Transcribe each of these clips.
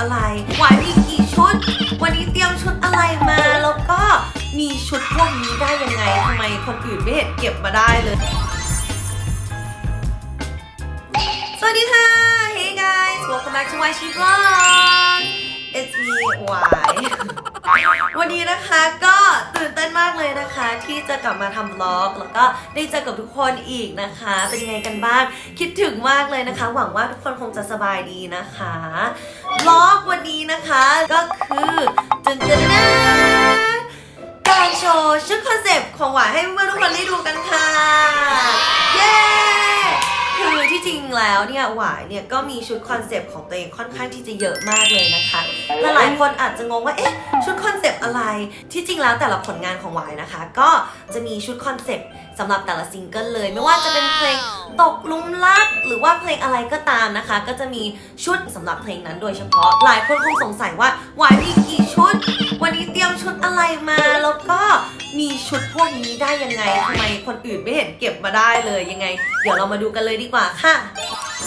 อะไรหวายมีกี่ชุด วันนี้เตรียมชุดอะไรมา แล้วก็มีชุดพวกนี้ได้ยังไงทำไมคนอื่นไม่เห็นเก็บมาได้เลย สวัสดีค่ะ Hey guys welcome back to Yashi Vlog it's me Y วันนี้นะคะก็ตื่นเต้นมากเลยนะคะ ที่จะกลับมาทำ vlog แล้วก็ได้เจอกับทุกคนอีกนะคะ เป็นยังไงกันบ้าง คิดถึงมากเลยนะคะ หวังว่าทุกคนคงจะสบายดีนะคะ vlog วันนี้นะคะก็คือตึนตึนการโชว์ชุดคอนเซปต์ของหวายให้เพื่อนทุกคนได้ดูกันค่ะ เย้ คือที่จริงแล้วเนี่ยหวายเนี่ยก็มีชุดคอนเซปต์ของตัวเองค่อนข้างที่จะเยอะมากเลยนะคะและหลายคนอาจจะงงว่าเอ๊ะชุดคอนเซปต์อะไร ที่จริงแล้วแต่ละผลงานของหวายนะคะ ก็จะมีชุดคอนเซปต์สำหรับแต่ละซิงเกิลเลย ไม่ว่าจะเป็นเพลงตกหลุมรักหรือว่าเพลงอะไรก็ตามนะคะ ก็จะมีชุดสำหรับเพลงนั้นโดยเฉพาะ หลายคนคงสงสัยว่าหวายมีกี่ชุด วันนี้เตรียมชุดอะไรมา แล้วก็มีชุดพวกนี้ได้ยังไงทำไมคนอื่นไม่เห็นเก็บมาได้เลยยังไง เดี๋ยวเรามาดูกันเลยดีกว่าค่ะ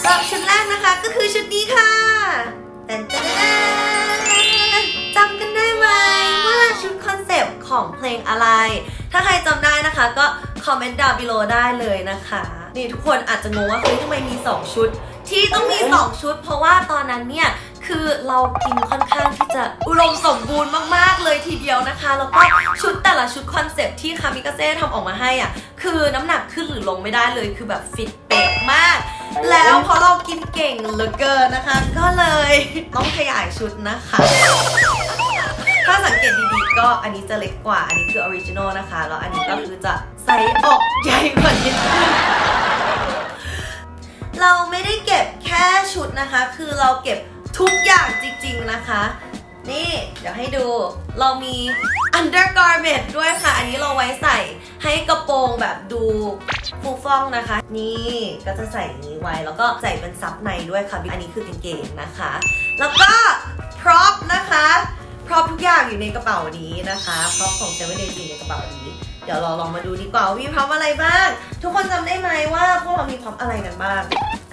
สำหรับชุดแรกนะคะก็คือชุดนี้ค่ะแตนแตนจำกันได้ไหมว่าชุดคอนเซปต์ของเพลงอะไร ถ้าใครจำได้นะคะก็คอมเมนต์ดาว below ได้เลยนะคะ นี่ทุกคนอาจจะงงว่าเฮ้ยทำไมมี 2 ชุด ที่ต้องมี 2 ชุด เพราะว่าตอนนั้นเนี่ยคือเรากินค่อนข้างที่จะอุดมสมบูรณ์มากๆเลยทีเดียวนะคะแล้วก็ชุดแต่ละชุดคอนเซปต์ที่คามิกาเซ่ทำออกมาให้อะคือน้ำหนักขึ้นหรือลงไม่ได้เลยคือแบบฟิต เป๊ะมาก แล้วพอเรากินเก่งเหลือเกินนะคะ ก็เลยต้องขยายชุดนะคะ ถ้าสังเกตดีๆก็อันนี้จะเล็กกว่า อันนี้คือออริจินอลนะคะ แล้วอันนี้ก็คือจะไซส์ออกใหญ่กว่านิดนึงเราไม่ได้เก็บแค่ชุดนะคะ คือเราเก็บทุกอย่างจริง ๆนะคะ นี่ เดี๋ยวให้ดู เรามี undergarment ด้วยค่ะ อันนี้เราไว้ใส่ให้กระโปรงแบบดูฟูฟ่องนะคะ นี่ก็จะใส่นี้ไว้แล้วก็ใส่เป็นซับในด้วยค่ะ อันนี้คือกางเกงนะคะ แล้วก็ prop นะคะ prop ทุกอย่างอยู่ในกระเป๋านี้นะคะ prop ของ Seven Days อยู่ในกระเป๋านี้ เดี๋ยวเราลองมาดูดีกว่าว่ามีพร็อพอะไรบ้าง ทุกคนจำได้ไหมว่าพวกเรามีพร็อพอะไรกันบ้าง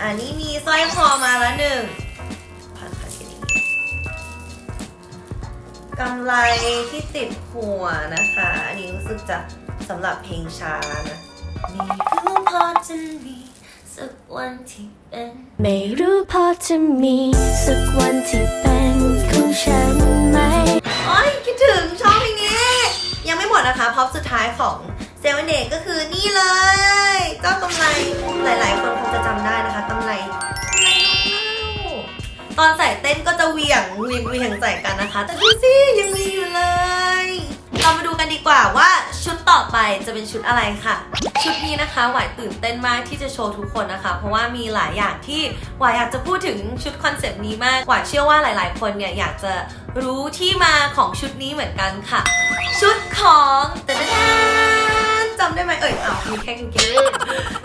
อันนี้มีสร้อยคอมาแล้วหนึ่ง กำไรที่ติดหัวนะคะ อันนี้รู้สึกจะสำหรับเพลงช้านะไม่รู้พอจะมีสักวันที่เป็นไม่รู้พอจะมีสักวันที่เป็นของฉันไหมโอ้ยคิดถึงชอบเพลงนี้ ยังไม่หมดนะคะพร็อพสุดท้ายของเซเว่นเดก็คือนี่เลย เจ้ากำไรหลาย ๆ คนคงจะจำได้นะคะกำไร ตอนใส่เต้นก็จะเหวี่ยงเวียงเวียงใส่กันนะคะ แต่ดูสิยังมีอยู่เลย เรามาดูกันดีกว่าว่าชุดต่อไปจะเป็นชุดอะไรค่ะ ชุดนี้นะคะหวายตื่นเต้นมากที่จะโชว์ทุกคนนะคะ เพราะว่ามีหลายอย่างที่หวายอยากจะพูดถึงชุดคอนเซปต์นี้มากหวายเชื่อว่าหลาย ๆ คนเนี่ยอยากจะรู้ที่มาของชุดนี้เหมือนกันค่ะ ชุดของตะดาจำได้ไหมเอ่ยอ้าวมีแค่กางเกง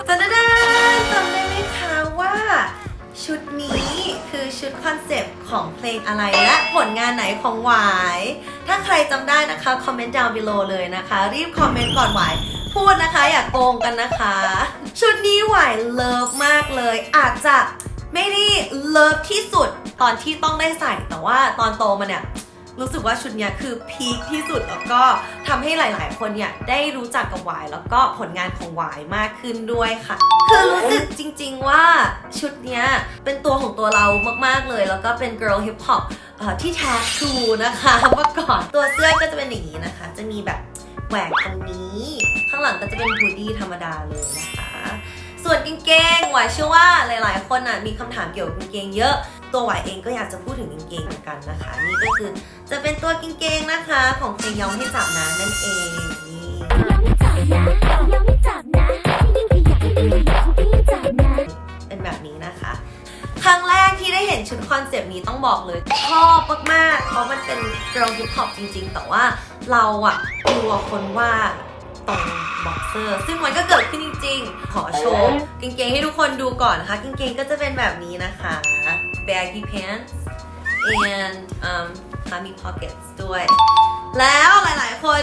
ตะดาจำได้ไห อชุดคอนเซปต์ของเพลงอะไรและผลงานไหนของหวาย ถ้าใครจำได้นะคะคอมเมนต์ down below เลยนะคะ รีบคอมเมนต์ก่อนหวายพูดนะคะอย่ากโกงกันนะคะ ชุดนี้หวายเลิฟมากเลย อาจจะไม่ได้เลิฟที่สุดตอนที่ต้องได้ใส่แต่ว่าตอนโตมาเนี่ย รู้สึกว่าชุดนี้คือพีคที่สุดแล้วก็ทำให้หลาย ๆ คนเนี่ยได้รู้จักกับหวายแล้วก็ผลงานของหวายมากขึ้นด้วยค่ะ คือรู้สึกจริง ๆ ว่าชุดนี้เป็นตัวของตัวเรามาก ๆ เลย แล้วก็เป็น girl hip hop เอ่อที่แท้ทรูนะคะเมื่อก่อนตัวเสื้อก็จะเป็นอย่างนี้นะคะ จะมีแบบแหวกตรงนี้ ข้างหลังก็จะเป็นฮูดดี้ธรรมดาเลยนะคะ ส่วนกางเกงหวายเชื่อว่าหลาย ๆ คนอะมีคำถามเกี่ยวกับกางเกงเยอะ ตัวหวายเองก็อยากจะพูดถึงกางเกงเหมือนกันนะคะ นี่ก็คือจะเป็นตัวกางเกงนะคะ ของเพลงยอมให้จับนะนั่นเองนี่ยังไม่จับนะยังไม่จับนะยิ่งขยับยิ่งขยับยิ่งจับนะเป็นแบบนี้นะคะ ครั้งแรกที่ได้เห็นชุดคอนเซปต์นี้ต้องบอกเลยชอบมากๆเพราะมันเป็น girl hip hop จริง ๆ แต่ว่าเราอะกลัวคนว่า ตรงบ็อกเซอร์ ซึ่งมันก็เกิดขึ้นจริง ๆ ขอโชว์กางเกงให้ทุกคนดูก่อนนะคะกางเกงก็จะเป็นแบบนี้นะคะ baggy pants and um tummy pockets ด้วย แล้วหลายๆ คน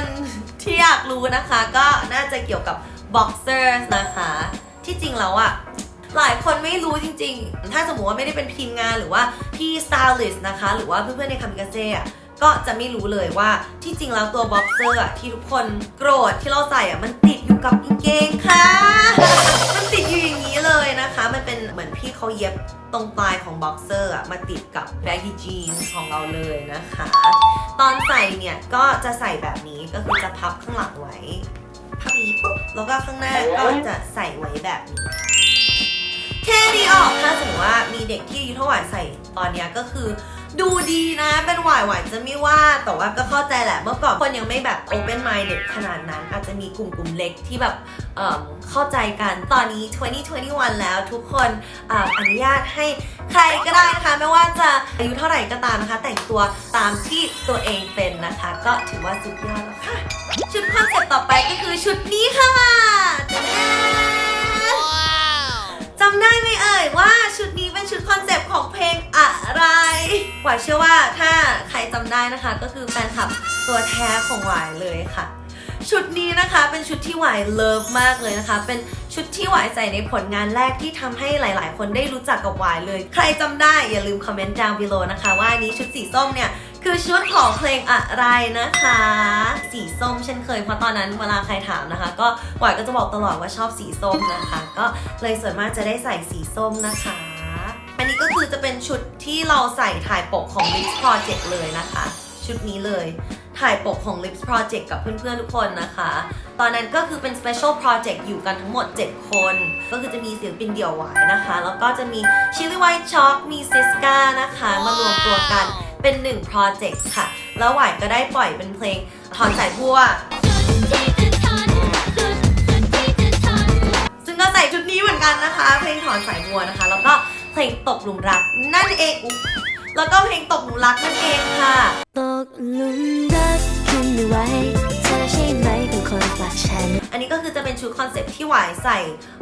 ที่อยากรู้นะคะ ก็น่าจะเกี่ยวกับ boxers นะคะ ที่จริงแล้วอะหลายคนไม่รู้จริง ๆ ถ้าสมมติว่าไม่ได้เป็นทีมงานหรือว่าพี่สไตลิสต์นะคะ หรือว่าเพื่อนๆในคามิกาเซ่อะ ก็จะไม่รู้เลยว่าที่จริงแล้วตัวบ็อกเซอร์ที่ทุกคนโกรธที่เราใส่อะมันติดอยู่กับกางเกงค่ะ มันติดอยู่อย่างนี้เลยนะคะ มันเป็นเหมือนพี่เขาเย็บตรงปลายของบ็อกเซอร์อะมาติดกับแบก g ี j ีนของเราเลยนะคะ ตอนใส่เนี่ยก็จะใส่แบบนี้ก็คือจะพับข้างหลังไว้พับนี้ปุ๊บแล้วก็ข้างหน้าก็จะใส่ไว้แบบนี้เท่ดีออกถ้าสมมติว่ามีเด็กที่อายุเท่าไหร่ใส่ตอนเนี้ยก็คือ ดูดีนะเป็นหวายหวายจะไม่ว่าแต่ว่าก็เข้าใจแหละเมื่อก่อนคนยังไม่แบบ open minded ขนาดนั้น อาจจะมีกลุ่มกลุ่มเล็กที่แบบเอิ่มเข้าใจกันตอนนี้ 2021 แล้วทุกคนอาอนุญาตให้ใครก็ได้นะคะ ไม่ว่าจะอายุเท่าไหร่ก็ตามนะคะ แต่งตัวตามที่ตัวเองเป็นนะคะ ก็ถือว่าสุดยอดแล้วค่ะ ชุดคอนเซ็ปต์ต่อไปก็คือชุดนี้ค่ะจำได้ไหมเอ่ยว่าชุดนี้เป็นชุดคอนเซ็ปต์ของเพลงอะไรห วายเชื่อว่าถ้าใครจำได้นะคะ ก็คือแฟนคลับตัวแท้ของหวายเลยค่ะ ชุดนี้นะคะเป็นชุดที่หวายเลิฟมากเลยนะคะ เป็นชุดที่หวายใส่ในผลงานแรกที่ทำให้หลายๆ คนได้รู้จักกับหวายเลย ใครจำได้อย่าลืมคอมเมนต์ down below นะคะ ว่านนี้ชุดสีส้มเนี่ยคือชุดของเพลงอะไรนะคะ สีส้มเช่นเคยเพราะตอนนั้นเวลาใครถามนะคะ ก็หวายก็จะบอกตลอดว่าชอบสีส้มนะคะ ก็เลยส่วนมากจะได้ใส่สีส้มนะคะ อันนี้ก็คือจะเป็นชุดที่เราใส่ถ่ายปกของ Lips Project เลยนะคะ ชุดนี้เลย ถ่ายปกของ Lips Project กับเพื่อนๆทุกคนนะคะ ตอนนั้นก็คือเป็น Special Project อยู่กันทั้งหมด 7 คน ก็คือจะมีศิลปินเดี่ยวหวายนะคะ แล้วก็จะมี Chili White Chalk มีซิสกานะคะ มารวมตัวกันเป็น1 Project ค่ะ แล้วหวายก็ได้ปล่อยเป็นเพลงถอนสายบัว ลงตกหลุมรักนั่นเองอุ๊ยแล้วก็เพลงตกหลุมรักนั่นเองค่ะ ตกหลุมรักคุณไม่ไหวเธอใช่ไหมเป็นคนผลักฉัน อันนี้ก็คือจะเป็นชุดคอนเซ็ปต์ที่หวายใส่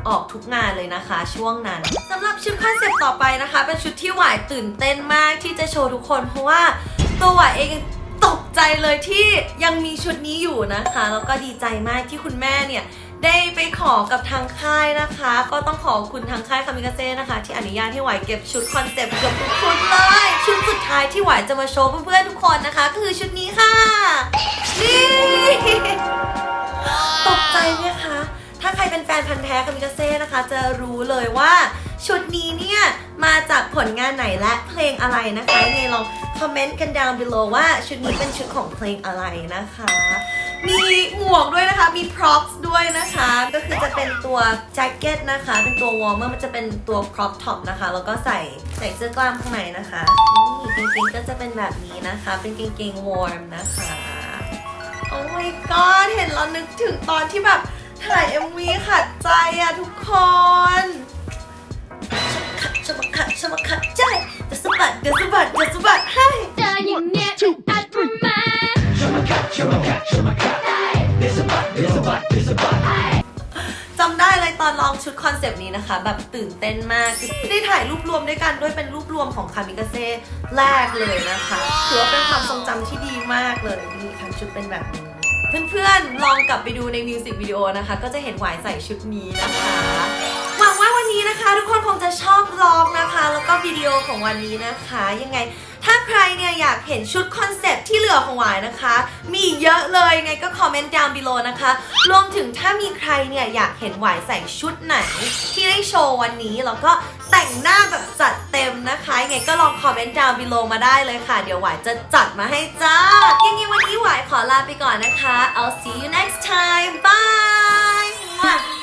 ออกทุกงานเลยนะคะ ช่วงนั้นสำหรับชุดคอนเซ็ปต์ต่อไปนะคะ เป็นชุดที่หวายตื่นเต้นมากที่จะโชว์ทุกคนเพราะว่าตัวหวายเองตกใจเลยที่ยังมีชุดนี้อยู่นะคะ แล้วก็ดีใจมากที่คุณแม่เนี่ย ได้ไปขอกับทางค่ายนะคะ ก็ต้องขอบคุณทางค่ายคามิกาเซ่นะคะ ที่อนุญาตให้หวายเก็บชุดคอนเซปต์เกือบทุกชุดเลย ชุดสุดท้ายที่หวายจะมาโชว์เพื่อนๆทุกคนนะคะ คือชุดนี้ค่ะ นี่ตกใจไหมคะ ถ้าใครเป็นแฟนพันธ์แท้คามิกาเซ่นะคะ จะรู้เลยว่าชุดนี้เนี่ยมาจากผลงานไหนและเพลงอะไรนะคะยังไงลองคอมเมนต์กัน down below ว่าชุดนี้เป็นชุดของเพลงอะไรนะคะ มีหมวกด้วยนะคะ มี props ด้วยนะคะ ก็คือจะเป็นตัวแจ็คเก็ตนะคะ เป็นตัว warmer มันจะเป็นตัว crop top นะคะ แล้วก็ใส่ใส่เสื้อกล้ามข้างในนะคะนี่กางเกงก็จะเป็นแบบนี้นะคะ เป็นกางเกง warm นะคะ โอ้ my god เห็นแล้วนึกถึงตอนที่แบบถ่าย MV ขัดใจอะทุกคนขัดชะบักขัดชะบักขัดใจเดี๋ยวสะบัดเดี๋ยวสะบัดเดี๋ยวสะบัดให้ เจออย่างเนี้ยอึดอัดประมา จำได้เลยตอนลองชุดคอนเซปต์นี้นะคะ แบบตื่นเต้นมากได้ถ่ายรูปรวมด้วยกันด้วยเป็นรูปรวมของคามิกาเซ่แรกเลยนะคะถือว่าเป็นความทรงจำที่ดีมากเลยนี่ค่ะชุดเป็นแบบนี้เพื่อนๆ ลองกลับไปดูในมิวสิกวิดีโอนะคะ ก็จะเห็นหวายใส่ชุดนี้นะคะหวังว่าวันนี้นะคะ ทุกคนคงจะชอบล็อกนะคะ แล้วก็วิดีโอของวันนี้นะคะ ยังไง ใครเนี่ยอยากเห็นชุดคอนเซปต์ที่เหลือของหวายนะคะ มีเยอะเลยไงก็คอมเมนต์ down below นะคะ รวมถึงถ้ามีใครเนี่ยอยากเห็นหวายใส่ชุดไหน ที่ได้โชว์วันนี้แล้วก็แต่งหน้าแบบจัดเต็มนะคะยังไงก็ลองคอมเมนต์ down below มาได้เลยค่ะ เดี๋ยวหวายจะจัดมาให้จ้ายังไงวันนี้หวายขอลาไปก่อนนะคะ I'll see you next time bye